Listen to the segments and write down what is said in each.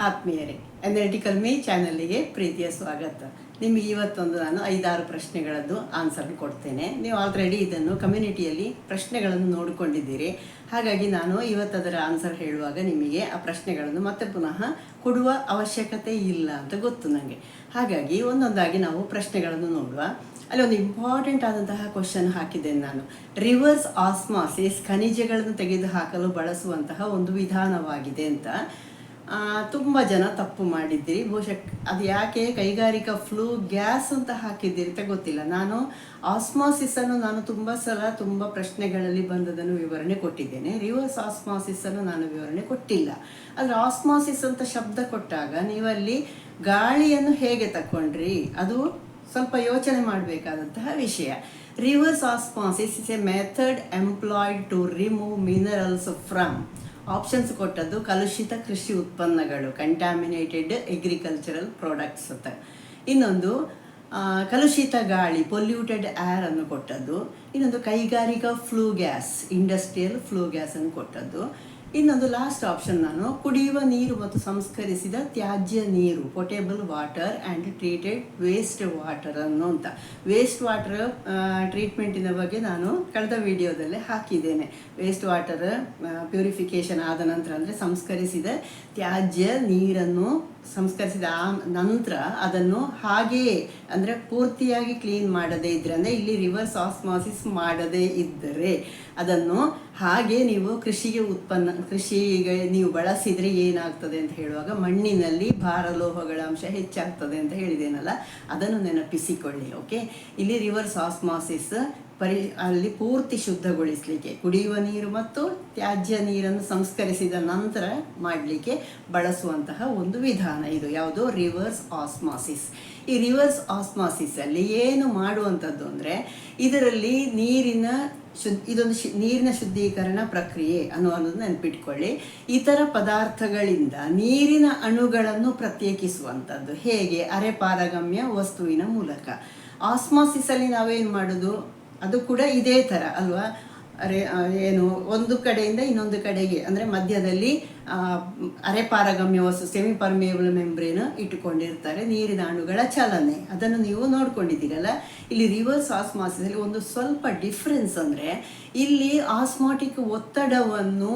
ಆತ್ಮೀಯರೇ ಎನರ್ಟಿಕಲ್ ಮೀ ಚಾನಲ್ಗೆ ಪ್ರೀತಿಯ ಸ್ವಾಗತ. ನಿಮಗೆ ಇವತ್ತೊಂದು ನಾನು ಐದಾರು ಪ್ರಶ್ನೆಗಳದ್ದು ಆನ್ಸರ್ ಕೊಡ್ತೇನೆ. ನೀವು ಆಲ್ರೆಡಿ ಇದನ್ನು ಕಮ್ಯುನಿಟಿಯಲ್ಲಿ ಪ್ರಶ್ನೆಗಳನ್ನು ನೋಡಿಕೊಂಡಿದ್ದೀರಿ. ಹಾಗಾಗಿ ನಾನು ಇವತ್ತದರ ಆನ್ಸರ್ ಹೇಳುವಾಗ ನಿಮಗೆ ಆ ಪ್ರಶ್ನೆಗಳನ್ನು ಮತ್ತೆ ಪುನಃ ಕೊಡುವ ಅವಶ್ಯಕತೆ ಇಲ್ಲ ಅಂತ ಗೊತ್ತು ನನಗೆ ಹಾಗಾಗಿ ಒಂದೊಂದಾಗಿ ನಾವು ಪ್ರಶ್ನೆಗಳನ್ನು ನೋಡುವ. ಅಲ್ಲಿ ಒಂದು ಇಂಪಾರ್ಟೆಂಟ್ ಆದಂತಹ ಕ್ವಶನ್ ಹಾಕಿದ್ದೇನೆ ನಾನು. ರಿವರ್ಸ್ ಆಸ್ಮಾಸಿಸ್ ಖನಿಜಗಳನ್ನು ತೆಗೆದುಹಾಕಲು ಬಳಸುವಂತಹ ಒಂದು ವಿಧಾನವಾಗಿದೆ ಅಂತ. ತುಂಬ ಜನ ತಪ್ಪು ಮಾಡಿದ್ದೀರಿ. ಬಹುಶಃ ಅದು ಯಾಕೆ? ಕೈಗಾರಿಕಾ ಫ್ಲೂ, ಗ್ಯಾಸ್ ಅಂತ ಹಾಕಿದ್ದೀರಿ ಅಂತ ಗೊತ್ತಿಲ್ಲ. ನಾನು ಆಸ್ಮಾಸಿಸ್ ಅನ್ನು ನಾನು ತುಂಬ ಸಲ ತುಂಬ ಪ್ರಶ್ನೆಗಳಲ್ಲಿ ಬಂದದನ್ನು ವಿವರಣೆ ಕೊಟ್ಟಿದ್ದೇನೆ. ರಿವರ್ಸ್ ಆಸ್ಮಾಸಿಸ್ ಅನ್ನು ನಾನು ವಿವರಣೆ ಕೊಟ್ಟಿಲ್ಲ. ಆದರೆ ಆಸ್ಮಾಸಿಸ್ ಅಂತ ಶಬ್ದ ಕೊಟ್ಟಾಗ ನೀವಲ್ಲಿ ಗಾಳಿಯನ್ನು ಹೇಗೆ ತಕೊಂಡ್ರಿ ಅದು ಸ್ವಲ್ಪ ಯೋಚನೆ ಮಾಡಬೇಕಾದಂತಹ ವಿಷಯ. Reverse osmosis is a method employed to remove minerals from options ಕೊಟ್ಟದ್ದು ಕಲುಷಿತ ಕೃಷಿ ಉತ್ಪನ್ನಗಳು ಕಂಟ್ಯಾಮಿನೇಟೆಡ್ ಎಗ್ರಿಕಲ್ಚರಲ್ ಪ್ರಾಡಕ್ಟ್ಸ್ ಅಂತ. ಇನ್ನೊಂದು ಕಲುಷಿತ ಗಾಳಿ ಪೊಲ್ಯೂಟೆಡ್ ಏರ್ ಅನ್ನು ಕೊಟ್ಟದ್ದು. ಇನ್ನೊಂದು ಕೈಗಾರಿಕಾ flue gas industrial flue gas ಅನ್ನು ಕೊಟ್ಟದ್ದು. ಇನ್ನೊಂದು ಲಾಸ್ಟ್ ಆಪ್ಷನ್ ನಾನು. ಕುಡಿಯುವ ನೀರು ಮತ್ತು ಸಂಸ್ಕರಿಸಿದ ತ್ಯಾಜ್ಯ ನೀರು potable water and treated waste water ಅನ್ನು ಅಂತ. ವೇಸ್ಟ್ ವಾಟರ್ ಟ್ರೀಟ್ಮೆಂಟಿನ ಬಗ್ಗೆ ನಾನು ಕಳೆದ ವಿಡಿಯೋದಲ್ಲೇ ಹಾಕಿದ್ದೇನೆ. ವೇಸ್ಟ್ ವಾಟರ್ ಪ್ಯೂರಿಫಿಕೇಶನ್ ಆದ ನಂತರ ಅಂದರೆ ಸಂಸ್ಕರಿಸಿದ ತ್ಯಾಜ್ಯ ನೀರನ್ನು ಸಂಸ್ಕರಿಸಿದ ನಂತರ ಅದನ್ನು ಹಾಗೆಯೇ ಅಂದರೆ ಪೂರ್ತಿಯಾಗಿ ಕ್ಲೀನ್ ಮಾಡದೇ ಇದ್ದರೆ ಅಂದರೆ ಇಲ್ಲಿ ರಿವರ್ಸ್ ಆಸ್ಮಾಸಿಸ್ ಮಾಡದೇ ಇದ್ದರೆ ಅದನ್ನು ಹಾಗೆ ನೀವು ಕೃಷಿಗೆ ಉತ್ಪನ್ನ, ಕೃಷಿಗೆ ನೀವು ಬಳಸಿದರೆ ಏನಾಗ್ತದೆ ಅಂತ ಹೇಳುವಾಗ ಮಣ್ಣಿನಲ್ಲಿ ಭಾರಲೋಹಗಳ ಅಂಶ ಹೆಚ್ಚಾಗ್ತದೆ ಅಂತ ಹೇಳಿದ್ದೇನಲ್ಲ ಅದನ್ನು ನೆನಪಿಸಿಕೊಳ್ಳಿ ಓಕೆ ಇಲ್ಲಿ ರಿವರ್ಸ್ ಆಸ್ಮಾಸಿಸ್ ಪರಿ, ಅಲ್ಲಿ ಪೂರ್ತಿ ಶುದ್ಧಗೊಳಿಸಲಿಕ್ಕೆ, ಕುಡಿಯುವ ನೀರು ಮತ್ತು ತ್ಯಾಜ್ಯ ನೀರನ್ನು ಸಂಸ್ಕರಿಸಿದ ನಂತರ ಮಾಡಲಿಕ್ಕೆ ಬಳಸುವಂತಹ ಒಂದು ವಿಧಾನ ಇದು, ಯಾವುದು? Reverse osmosis. ಈ ರಿವರ್ಸ್ ಆಸ್ಮಾಸಿಸ್ ಅಲ್ಲಿ ಏನು ಮಾಡುವಂಥದ್ದು ಅಂದರೆ, ಇದರಲ್ಲಿ ನೀರಿನ ಶುದ್ಧ ಇದೊಂದು ಶು, ನೀರಿನ ಶುದ್ಧೀಕರಣ ಪ್ರಕ್ರಿಯೆ ಅನ್ನುವಂಥದ್ದು ನೆನಪಿಟ್ಕೊಳ್ಳಿ. ಇತರ ಪದಾರ್ಥಗಳಿಂದ ನೀರಿನ ಅಣುಗಳನ್ನು ಪ್ರತ್ಯೇಕಿಸುವಂಥದ್ದು. ಹೇಗೆ? ಅರೆ ಪಾರಗಮ್ಯ ವಸ್ತುವಿನ ಮೂಲಕ. ಆಸ್ಮಾಸಿಸಲ್ಲಿ ನಾವೇನು ಮಾಡೋದು? ಅದು ಕೂಡ ಇದೇ ಥರ ಅಲ್ವಾ? ಅರೆ ಏನು, ಒಂದು ಕಡೆಯಿಂದ ಇನ್ನೊಂದು ಕಡೆಗೆ, ಅಂದರೆ ಮಧ್ಯದಲ್ಲಿ ಅರೆ ಪಾರಗಮ್ಯ ವಸ್ತು ಸೆಮಿ ಪರ್ಮಿಯಬಲ್ ಮೆಂಬ್ರೇನ್ ಇಟ್ಟುಕೊಂಡಿರ್ತಾರೆ ನೀರಿನ ಅಣುಗಳ ಚಲನೆ. ಅದನ್ನು ನೀವು ನೋಡ್ಕೊಂಡಿದ್ದೀರಲ್ಲ? ಇಲ್ಲಿ ರಿವರ್ಸ್ ಆಸ್ಮಾಸಿಸಲ್ಲಿ ಒಂದು ಸ್ವಲ್ಪ ಡಿಫ್ರೆನ್ಸ್ ಅಂದರೆ, ಇಲ್ಲಿ ಆಸ್ಮಾಟಿಕ್ ಒತ್ತಡವನ್ನು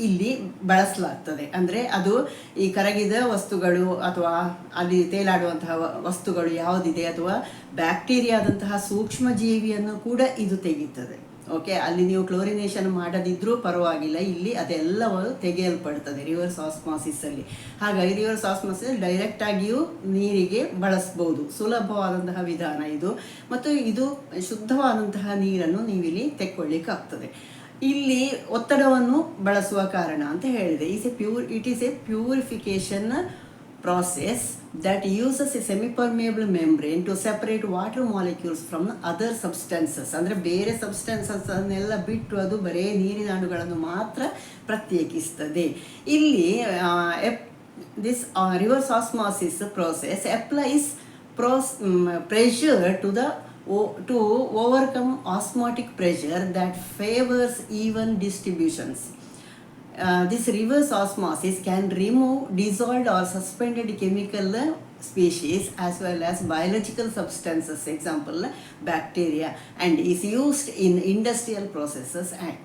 ಇಲ್ಲಿ ಬಳಸಲಾಗ್ತದೆ. ಅಂದರೆ ಅದು ಈ ಕರಗಿದ ವಸ್ತುಗಳು ಅಥವಾ ಅಲ್ಲಿ ತೇಲಾಡುವಂತಹ ವಸ್ತುಗಳು ಯಾವುದಿದೆ ಅಥವಾ ಬ್ಯಾಕ್ಟೀರಿಯಾದಂತಹ ಸೂಕ್ಷ್ಮ ಜೀವಿಯನ್ನು ಕೂಡ ಇದು ತೆಗೀತದೆ. ಓಕೆ ಅಲ್ಲಿ ನೀವು ಕ್ಲೋರಿನೇಷನ್ ಮಾಡದಿದ್ರೂ ಪರವಾಗಿಲ್ಲ. ಇಲ್ಲಿ ಅದೆಲ್ಲವೂ ತೆಗೆಯಲ್ಪಡ್ತದೆ ರಿವರ್ಸ್ ಸಾಸ್ ಅಲ್ಲಿ. ಹಾಗಾಗಿ ರಿವರ್ಸ್ ಆಸ್ಮಾಸಿಸ್ ಡೈರೆಕ್ಟ್ ಆಗಿಯೂ ನೀರಿಗೆ ಬಳಸ್ಬೋದು. ಸುಲಭವಾದಂತಹ ವಿಧಾನ ಇದು. ಮತ್ತು ಇದು ಶುದ್ಧವಾದಂತಹ ನೀರನ್ನು ನೀವಿಲ್ಲಿ ತೆಕ್ಕೊಳ್ಳಿಕ್ಕಾಗ್ತದೆ. ಇಲ್ಲಿ ಒತ್ತಡವನ್ನು ಬಳಸುವ ಕಾರಣ ಅಂತ ಹೇಳಿದೆ. Is a pure it is a purification process that uses a semi-permeable membrane to separate water molecules from other substances. ಅಂದರೆ ಬೇರೆ ಸಬ್ಸ್ಟೆನ್ಸಸ್ ಅನ್ನೆಲ್ಲ ಬಿಟ್ಟು ಅದು ಬರೇ ನೀರಿನ ಅಣುಗಳನ್ನು ಮಾತ್ರ ಪ್ರತ್ಯೇಕಿಸ್ತದೆ. ಇಲ್ಲಿ this reverse osmosis process applies pros pressure to the to overcome osmotic pressure that favors even distributions. Uh, this reverse osmosis can remove dissolved or suspended chemical species as well as biological substances, example bacteria, and is used in industrial processes and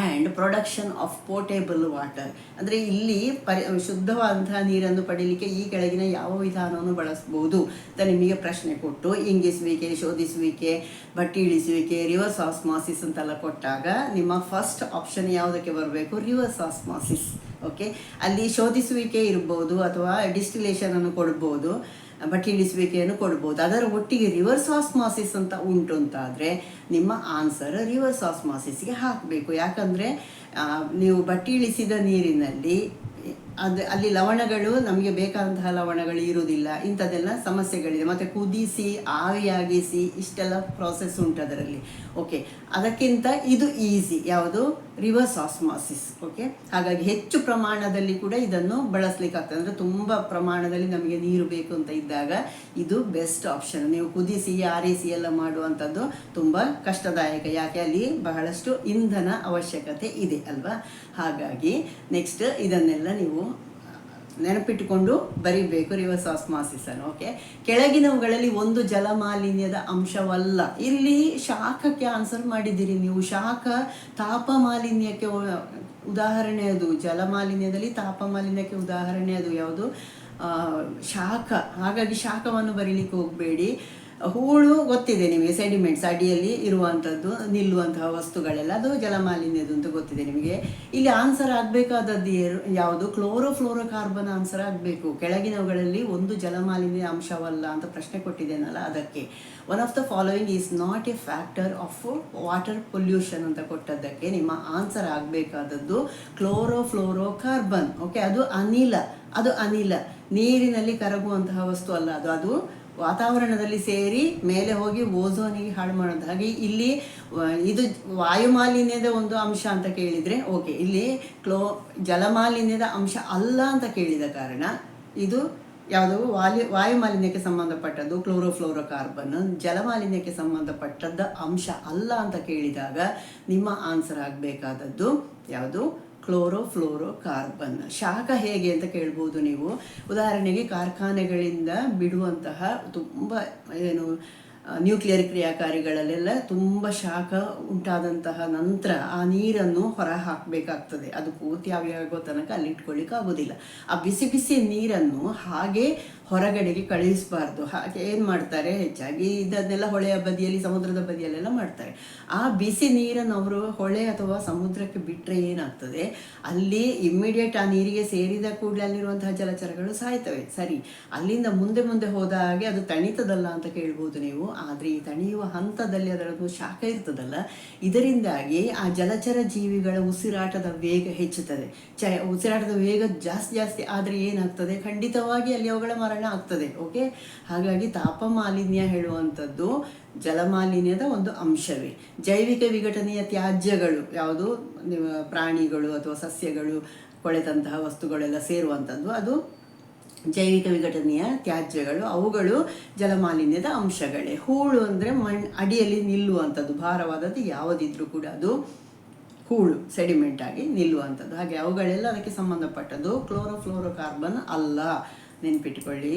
and production of portable water ಅಂದರೆ ಇಲ್ಲಿ ಪರಿ ಶುದ್ಧವಾದಂತಹ ನೀರನ್ನು ಪಡೀಲಿಕ್ಕೆ ಈ ಕೆಳಗಿನ ಯಾವ ವಿಧಾನವನ್ನು ಬಳಸ್ಬೋದು? ಅಂತ ನಿಮಗೆ ಪ್ರಶ್ನೆ ಕೊಟ್ಟು, ಇಂಗಿಸುವಿಕೆ, ಶೋಧಿಸುವಿಕೆ, ಬಟ್ಟಿ ಇಳಿಸುವಿಕೆ ರಿವರ್ಸ್ ಆಸ್ಮಾಸಿಸ್ ಅಂತೆಲ್ಲ ಕೊಟ್ಟಾಗ ನಿಮ್ಮ ಫಸ್ಟ್ ಆಪ್ಷನ್ ಯಾವುದಕ್ಕೆ ಬರಬೇಕು? ರಿವರ್ಸ್ ಆಸ್ಮಾಸಿಸ್ ಓಕೆ ಅಲ್ಲಿ ಶೋಧಿಸುವಿಕೆ ಇರ್ಬೋದು ಅಥವಾ ಡಿಸ್ಟಿಲೇಷನನ್ನು ಕೊಡ್ಬೋದು. ಬಟ್ಟಿ ಇಳಿಸುವಿಕೆಯನ್ನು ಕೊಡ್ಬೋದು. ಅದರ ಒಟ್ಟಿಗೆ ರಿವರ್ಸ್ ಆಸ್ಮಾಸಿಸ್ ಅಂತ ಉಂಟು ಅಂತಾದರೆ ನಿಮ್ಮ ಆನ್ಸರ್ ರಿವರ್ಸ್ ಆಸ್ಮಾಸಿಸ್ಗೆ ಹಾಕಬೇಕು. ಯಾಕಂದರೆ ನೀವು ಬಟ್ಟಿ ಇಳಿಸಿದ ನೀರಿನಲ್ಲಿ ಅದು, ಅಲ್ಲಿ ಲವಣಗಳು ನಮಗೆ ಬೇಕಾದಂತಹ ಲವಣಗಳು ಇರುವುದಿಲ್ಲ. ಇಂಥದ್ದೆಲ್ಲ ಸಮಸ್ಯೆಗಳಿದೆ. ಮತ್ತು ಕುದಿಸಿ, ಆವಿಯಾಗಿಸಿ ಇಷ್ಟೆಲ್ಲ ಪ್ರಾಸೆಸ್ ಉಂಟು ಅದರಲ್ಲಿ. ಓಕೆ ಅದಕ್ಕಿಂತ ಇದು ಈಸಿ ಯಾವುದು? ರಿವರ್ಸ್ ಆಸ್ಮಾಸಿಸ್ ಓಕೆ ಹಾಗಾಗಿ ಹೆಚ್ಚು ಪ್ರಮಾಣದಲ್ಲಿ ಕೂಡ ಇದನ್ನು ಬಳಸಲಿಕ್ಕೆ ಆಗ್ತದೆ. ಅಂದರೆ ತುಂಬ ಪ್ರಮಾಣದಲ್ಲಿ ನಮಗೆ ನೀರು ಬೇಕು ಅಂತ ಇದ್ದಾಗ ಇದು ಬೆಸ್ಟ್ ಆಪ್ಷನ್ ನೀವು ಕುದಿಸಿ, ಆರಿಸಿ ಎಲ್ಲ ಮಾಡುವಂಥದ್ದು ತುಂಬ ಕಷ್ಟದಾಯಕ. ಯಾಕೆ? ಅಲ್ಲಿ ಬಹಳಷ್ಟು ಇಂಧನ ಅವಶ್ಯಕತೆ ಇದೆ, ಅಲ್ವಾ? ಹಾಗಾಗಿ ನೆಕ್ಸ್ಟ್ ಇದನ್ನೆಲ್ಲ ನೀವು ನೆನಪಿಟ್ಟುಕೊಂಡು ಬರಿಬೇಕು ರಿವರ್ಸ್ ಆಸ್ಮಾಸಿಸ್ ಅನ್ನು ಓಕೆ ಕೆಳಗಿನವುಗಳಲ್ಲಿ ಒಂದು ಜಲಮಾಲಿನ್ಯದ ಅಂಶವಲ್ಲ. ಇಲ್ಲಿ ಶಾಖಕ್ಕೆ ಆನ್ಸರ್ ಮಾಡಿದ್ದೀರಿ ನೀವು. ಶಾಖ ತಾಪಮಾಲಿನ್ಯಕ್ಕೆ ಉದಾಹರಣೆ ಅದು. ಜಲಮಾಲಿನ್ಯದಲ್ಲಿ ತಾಪಮಾಲಿನ್ಯಕ್ಕೆ ಉದಾಹರಣೆ ಅದು ಯಾವುದು? ಶಾಖ. ಹಾಗಾಗಿ ಶಾಖವನ್ನು ಬರೀಲಿಕ್ಕೆ ಹೋಗಬೇಡಿ. ಹೂಳು ಗೊತ್ತಿದೆ ನಿಮಗೆ ಸೆಡಿಮೆಂಟ್ಸ್ ಅಡಿಯಲ್ಲಿ ಇರುವಂಥದ್ದು, ನಿಲ್ಲುವಂತಹ ವಸ್ತುಗಳೆಲ್ಲ, ಅದು ಜಲಮಾಲಿನ್ಯದು ಅಂತ ಗೊತ್ತಿದೆ ನಿಮಗೆ. ಇಲ್ಲಿ ಆನ್ಸರ್ ಆಗಬೇಕಾದದ್ದು ಯಾವುದು? ಕ್ಲೋರೋಫ್ಲೋರೋ ಕಾರ್ಬನ್ ಆನ್ಸರ್ ಆಗಬೇಕು. ಕೆಳಗಿನವುಗಳಲ್ಲಿ ಒಂದು ಜಲಮಾಲಿನ್ಯ ಅಂಶವಲ್ಲ ಅಂತ ಪ್ರಶ್ನೆ ಕೊಟ್ಟಿದ್ದೇನಲ್ಲ ಅದಕ್ಕೆ. One of the following is not a factor of water pollution ಅಂತ ಕೊಟ್ಟದ್ದಕ್ಕೆ ನಿಮ್ಮ ಆನ್ಸರ್ ಆಗಬೇಕಾದದ್ದು ಕ್ಲೋರೋಫ್ಲೋರೋ ಕಾರ್ಬನ್ ಓಕೆ ಅದು ಅನಿಲ ಅದು ಅನಿಲ. ನೀರಿನಲ್ಲಿ ಕರಗುವಂತಹ ವಸ್ತು ಅಲ್ಲ ಅದು ಅದು ವಾತಾವರಣದಲ್ಲಿ ಸೇರಿ ಮೇಲೆ ಹೋಗಿ ಓಝೋನಿಗೆ ಹಾಳು ಮಾಡೋದು. ಹಾಗೆ ಇಲ್ಲಿ ಇದು ವಾಯುಮಾಲಿನ್ಯದ ಒಂದು ಅಂಶ ಅಂತ ಕೇಳಿದರೆ ಓಕೆ ಇಲ್ಲಿ ಕ್ಲೋ, ಜಲಮಾಲಿನ್ಯದ ಅಂಶ ಅಲ್ಲ ಅಂತ ಕೇಳಿದ ಕಾರಣ ಇದು ಯಾವುದು? ವಾಯು ವಾಯುಮಾಲಿನ್ಯಕ್ಕೆ ಸಂಬಂಧಪಟ್ಟದ್ದು ಕ್ಲೋರೋಫ್ಲೋರೋ ಕಾರ್ಬನ್ ಜಲಮಾಲಿನ್ಯಕ್ಕೆ ಸಂಬಂಧಪಟ್ಟದ್ದ ಅಂಶ ಅಲ್ಲ ಅಂತ ಕೇಳಿದಾಗ ನಿಮ್ಮ ಆನ್ಸರ್ ಆಗಬೇಕಾದದ್ದು ಯಾವುದು? ಕ್ಲೋರೋಫ್ಲೋರೋ ಕಾರ್ಬನ್ ಶಾಖ ಹೇಗೆ ಅಂತ ಕೇಳ್ಬೋದು ನೀವು. ಉದಾಹರಣೆಗೆ ಕಾರ್ಖಾನೆಗಳಿಂದ ಬಿಡುವಂತಹ ತುಂಬ, ಏನು, ನ್ಯೂಕ್ಲಿಯರ್ ಕ್ರಿಯಾಕಾರಿಗಳಲ್ಲೆಲ್ಲ ತುಂಬ ಶಾಖ ಉಂಟಾದಂತಹ ನಂತರ ಆ ನೀರನ್ನು ಹೊರ ಹಾಕಬೇಕಾಗ್ತದೆ ಅದು ಪೂರ್ತಿ ಆವಿಯಾಗೋ ತನಕ ಅಲ್ಲಿ ಇಟ್ಕೊಳ್ಳಿಕ್ಕೆ ಆಗೋದಿಲ್ಲ ಆ ಬಿಸಿ ಬಿಸಿ ನೀರನ್ನು ಹಾಗೆ ಹೊರಗಡೆಗೆ ಕಳಿಸಬಾರ್ದು. ಹಾಗೆ ಏನು ಮಾಡ್ತಾರೆ? ಹೆಚ್ಚಾಗಿ ಇದನ್ನೆಲ್ಲ ಹೊಳೆಯ ಬದಿಯಲ್ಲಿ, ಸಮುದ್ರದ ಬದಿಯಲ್ಲೆಲ್ಲ ಮಾಡ್ತಾರೆ. ಆ ಬಿಸಿ ನೀರನ್ನು ಅವರು ಹೊಳೆ ಅಥವಾ ಸಮುದ್ರಕ್ಕೆ ಬಿಟ್ಟರೆ ಏನಾಗ್ತದೆ? ಅಲ್ಲಿ ಇಮ್ಮಿಡಿಯೇಟ್ ಆ ನೀರಿಗೆ ಸೇರಿದ ಕೂಡಲೇ ಅಲ್ಲಿರುವಂತಹ ಜಲಚರಗಳು ಸಾಯ್ತವೆ. ಸರಿ, ಅಲ್ಲಿಂದ ಮುಂದೆ ಮುಂದೆ ಹೋದ ಹಾಗೆ ಅದು ತಣಿತದಲ್ಲ ಅಂತ ಕೇಳ್ಬೋದು ನೀವು. ಆದರೆ ಈ ತಣಿಯುವ ಹಂತದಲ್ಲಿ ಅದರದ್ದು ಶಾಖ ಇರ್ತದಲ್ಲ. ಇದರಿಂದಾಗಿ ಆ ಜಲಚರ ಜೀವಿಗಳ ಉಸಿರಾಟದ ವೇಗ ಹೆಚ್ಚುತ್ತದೆ. ಚ, ಉಸಿರಾಟದ ವೇಗ ಜಾಸ್ತಿ ಜಾಸ್ತಿ ಆದರೆ ಏನಾಗ್ತದೆ? ಖಂಡಿತವಾಗಿ ಅಲ್ಲಿ ಅವುಗಳ ಮರಣ ಆಗ್ತದೆ ಓಕೆ ಹಾಗಾಗಿ ತಾಪಮಾಲಿನ್ಯ ಹೇಳುವಂಥದ್ದು ಜಲಮಾಲಿನ್ಯದ ಒಂದು ಅಂಶವೇ. ಜೈವಿಕ ವಿಘಟನೆಯ ತ್ಯಾಜ್ಯಗಳು ಯಾವುದು? ಪ್ರಾಣಿಗಳು ಅಥವಾ ಸಸ್ಯಗಳು ಕೊಳೆತಂತಹ ವಸ್ತುಗಳೆಲ್ಲ ಸೇರುವಂಥದ್ದು, ಅದು ಜೈವಿಕ ವಿಘಟನೆಯ ತ್ಯಾಜ್ಯಗಳು, ಅವುಗಳು ಜಲಮಾಲಿನ್ಯದ ಅಂಶಗಳೇ. ಹೂಳು ಅಂದರೆ ಮಣ್, ಅಡಿಯಲ್ಲಿ ನಿಲ್ಲುವಂಥದ್ದು, ಭಾರವಾದದ್ದು ಯಾವುದಿದ್ರೂ ಕೂಡ ಅದು ಹೂಳು, ಸೆಡಿಮೆಂಟ್ ಆಗಿ ನಿಲ್ಲುವಂಥದ್ದು. ಹಾಗೆ ಅವುಗಳೆಲ್ಲ ಅದಕ್ಕೆ ಸಂಬಂಧಪಟ್ಟದ್ದು ಕ್ಲೋರೋಫ್ಲೋರೋ ಕಾರ್ಬನ್ ಅಲ್ಲ. ನೆನ್ಪಿಟ್ಟುಕೊಳ್ಳಿ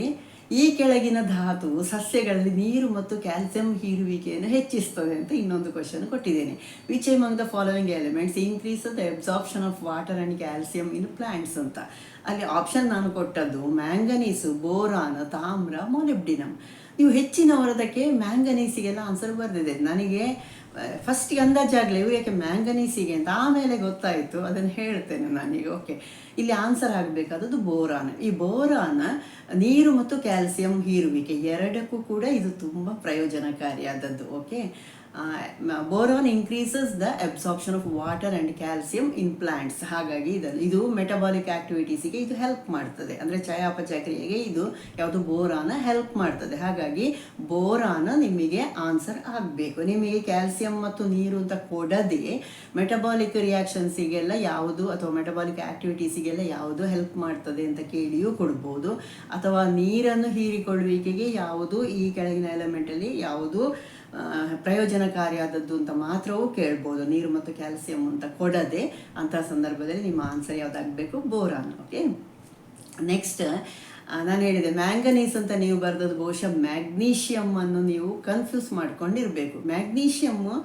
ಈ ಕೆಳಗಿನ ಧಾತು ಸಸ್ಯಗಳಲ್ಲಿ ನೀರು ಮತ್ತು ಕ್ಯಾಲ್ಸಿಯಂ ಹೀರುವಿಕೆಯನ್ನು ಹೆಚ್ಚಿಸ್ತದೆ ಅಂತ ಇನ್ನೊಂದು ಕ್ವಶನ್ ಕೊಟ್ಟಿದ್ದೇನೆ. Which among the following elements increase the absorption of water and calcium in plants ಅಂತ. ಅಲ್ಲಿ ಆಪ್ಷನ್ ನಾನು ಕೊಟ್ಟದ್ದು ಮ್ಯಾಂಗನೀಸು ಬೋರಾನ್ ತಾಮ್ರ ಮೊಲಿಬ್ಡಿನಮ್ ನೀವು ಹೆಚ್ಚಿನವರದಕ್ಕೆ ಮ್ಯಾಂಗನೀಸಿಗೆಲ್ಲ ಆನ್ಸರ್ ಬರೆದಿದೆ. ನನಗೆ ಫಸ್ಟಿಗೆ ಅಂದಾಜಾಗಲಿ ಯಾಕೆ ಮ್ಯಾಂಗನೀಸಿಗೆ ಅಂತ ಆಮೇಲೆ ಗೊತ್ತಾಯಿತು. ಅದನ್ನು ಹೇಳ್ತೇನೆ ನಾನೀಗ. ಓಕೆ. ಇಲ್ಲಿ ಆನ್ಸರ್ ಆಗಬೇಕಾದದ್ದು ಬೋರಾನ್. ಈ ಬೋರಾನ ನೀರು ಮತ್ತು ಕ್ಯಾಲ್ಸಿಯಂ ಹೀರುವಿಕೆ ಎರಡಕ್ಕೂ ಕೂಡ ಇದು ತುಂಬ ಪ್ರಯೋಜನಕಾರಿಯಾದದ್ದು. Okay. Boron increases the absorption of water and calcium in plants ಹಾಗಾಗಿ ಇದನ್ನು ಇದು ಮೆಟಬಾಲಿಕ್ ಆ್ಯಕ್ಟಿವಿಟೀಸಿಗೆ ಇದು ಹೆಲ್ಪ್ ಮಾಡ್ತದೆ. ಅಂದರೆ ಚಯಾಪಚಯ ಕ್ರಿಯೆಗೆ ಇದು ಯಾವುದು ಬೋರಾನ ಹೆಲ್ಪ್ ಮಾಡ್ತದೆ. ಹಾಗಾಗಿ ಬೋರಾನ ನಿಮಗೆ ಆನ್ಸರ್ ಆಗಬೇಕು. ನಿಮಗೆ ಕ್ಯಾಲ್ಸಿಯಂ ಮತ್ತು ನೀರು ಅಂತ ಕೊಡದೆ ಮೆಟಬಾಲಿಕ್ ರಿಯಾಕ್ಷನ್ಸಿಗೆಲ್ಲ ಯಾವುದು ಅಥವಾ ಮೆಟಬಾಲಿಕ್ ಆ್ಯಕ್ಟಿವಿಟೀಸಿಗೆಲ್ಲ ಯಾವುದು ಹೆಲ್ಪ್ ಮಾಡ್ತದೆ ಅಂತ ಕೇಳಿಯೂ ಕೊಡ್ಬೋದು. ಅಥವಾ ನೀರನ್ನು ಹೀರಿಕೊಳ್ಳುವಿಕೆಗೆ ಯಾವುದು ಈ ಕೆಳಗಿನ ಎಲಿಮೆಂಟಲ್ಲಿ ಯಾವುದು ಪ್ರಯೋಜನಕಾರಿಯಾದದ್ದು ಅಂತ ಮಾತ್ರವೂ ಕೇಳ್ಬೋದು. ನೀರು ಮತ್ತು ಕ್ಯಾಲ್ಸಿಯಂ ಅಂತ ಕೊಡದೆ ಅಂತಹ ಸಂದರ್ಭದಲ್ಲಿ ನಿಮ್ಮ ಆನ್ಸರ್ ಯಾವುದಾಗಬೇಕು? ಬೋರಾನ್. ಓಕೆ ನೆಕ್ಸ್ಟ್ ನಾನು ಹೇಳಿದೆ, ಮ್ಯಾಂಗನೀಸ್ ಅಂತ ನೀವು ಬರೆದದ್ದು ಬಹುಶಃ ಮ್ಯಾಗ್ನೀಷಿಯಂ ಅನ್ನು ನೀವು ಕನ್ಫ್ಯೂಸ್ ಮಾಡ್ಕೊಂಡಿರಬೇಕು. ಮ್ಯಾಗ್ನೀಷಿಯಮ್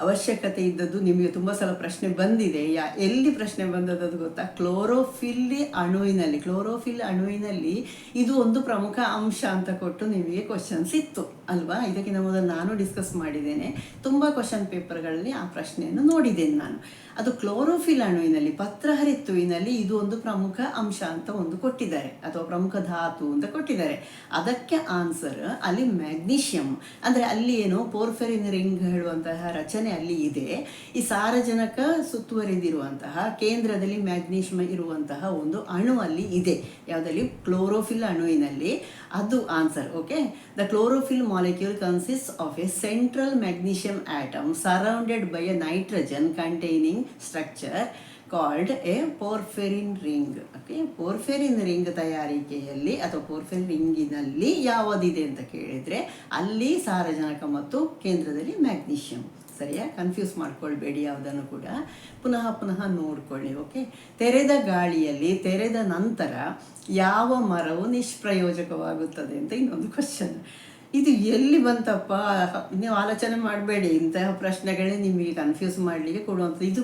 ಅವಶ್ಯಕತೆ ಇದ್ದದ್ದು ನಿಮಗೆ ತುಂಬ ಸಲ ಪ್ರಶ್ನೆ ಬಂದಿದೆ. ಯಾ, ಎಲ್ಲಿ ಪ್ರಶ್ನೆ ಬಂದದ್ದು ಗೊತ್ತಾ? ಕ್ಲೋರೋಫಿಲ್ ಅಣುವಿನಲ್ಲಿ. ಕ್ಲೋರೋಫಿಲ್ ಅಣುವಿನಲ್ಲಿ ಇದು ಒಂದು ಪ್ರಮುಖ ಅಂಶ ಅಂತ ಕೊಟ್ಟು ನಿಮಗೆ ಕ್ವಶನ್ಸ್ ಇತ್ತು. ಅಲ್ವಾ? ಇದಕ್ಕಿಂತ ಮೊದಲು ನಾನು ಡಿಸ್ಕಸ್ ಮಾಡಿದ್ದೇನೆ. ತುಂಬ ಕ್ವಶನ್ ಪೇಪರ್ಗಳಲ್ಲಿ ಆ ಪ್ರಶ್ನೆಯನ್ನು ನೋಡಿದ್ದೇನೆ ನಾನು. ಅದು ಕ್ಲೋರೋಫಿಲ್ ಅಣುವಿನಲ್ಲಿ, ಪತ್ರಹರಿತುವಿನಲ್ಲಿ ಇದು ಒಂದು ಪ್ರಮುಖ ಅಂಶ ಅಂತ ಒಂದು ಕೊಟ್ಟಿದ್ದಾರೆ. ಅಥವಾ ಪ್ರಮುಖ ಧಾತು ಅಂತ ಕೊಟ್ಟಿದ್ದಾರೆ. ಅದಕ್ಕೆ ಆನ್ಸರ್ ಅಲ್ಲಿ ಮ್ಯಾಗ್ನೀಷಿಯಂ ಅಂದರೆ ಅಲ್ಲಿ ಏನು ಪೋರ್ಫೆರಿನ್ ರಿಂಗ್ ಹೇಳುವಂತಹ ರಚನೆ ಅಲ್ಲಿ ಇದೆ. ಈ ಸಾರಜನಕ ಸುತ್ತುವರಿದಿರುವಂತಹ, ಕೇಂದ್ರದಲ್ಲಿ ಮ್ಯಾಗ್ನೀಷಿಯಂ ಇರುವಂತಹ ಒಂದು ಅಣು ಅಲ್ಲಿ ಇದೆ. ಯಾವುದಲ್ಲಿ? ಕ್ಲೋರೋಫಿಲ್ ಅಣುವಿನಲ್ಲಿ. ಅದು answer okay the chlorophyll molecule consists of a central magnesium atom surrounded by a nitrogen containing structure called a porphyrin ring okay porphyrin ring ತಯಾರಿಕೆಯಲ್ಲಿ ಅಥವಾ ಪೋರ್ಫೆರಿನ್ ರಿಂಗಿನಲ್ಲಿ ಯಾವುದಿದೆ ಅಂತ ಕೇಳಿದರೆ ಅಲ್ಲಿ ಸಾರಜನಕ ಮತ್ತು ಕೇಂದ್ರದಲ್ಲಿ ಮ್ಯಾಗ್ನೀಷಿಯಂ ಸರಿಯಾ? ಕನ್ಫ್ಯೂಸ್ ಮಾಡ್ಕೊಳ್ಬೇಡಿ ಯಾವುದನ್ನು ಕೂಡ. ಪುನಃ ಪುನಃ ನೋಡಿಕೊಳ್ಳಿ ಓಕೆ ತೆರೆದ ಗಾಳಿಯಲ್ಲಿ ತೆರೆದ ನಂತರ ಯಾವ ಮರವು ನಿಷ್ಪ್ರಯೋಜಕವಾಗುತ್ತದೆ ಅಂತ ಇನ್ನೊಂದು ಕ್ವಶನ್ ಇದು ಎಲ್ಲಿ ಬಂತಪ್ಪ? ನೀವು ಆಲೋಚನೆ ಮಾಡಬೇಡಿ. ಇಂತಹ ಪ್ರಶ್ನೆಗಳೇ ನಿಮಗೆ ಕನ್ಫ್ಯೂಸ್ ಮಾಡಲಿಕ್ಕೆ ಕೊಡುವಂಥದ್ದು. ಇದು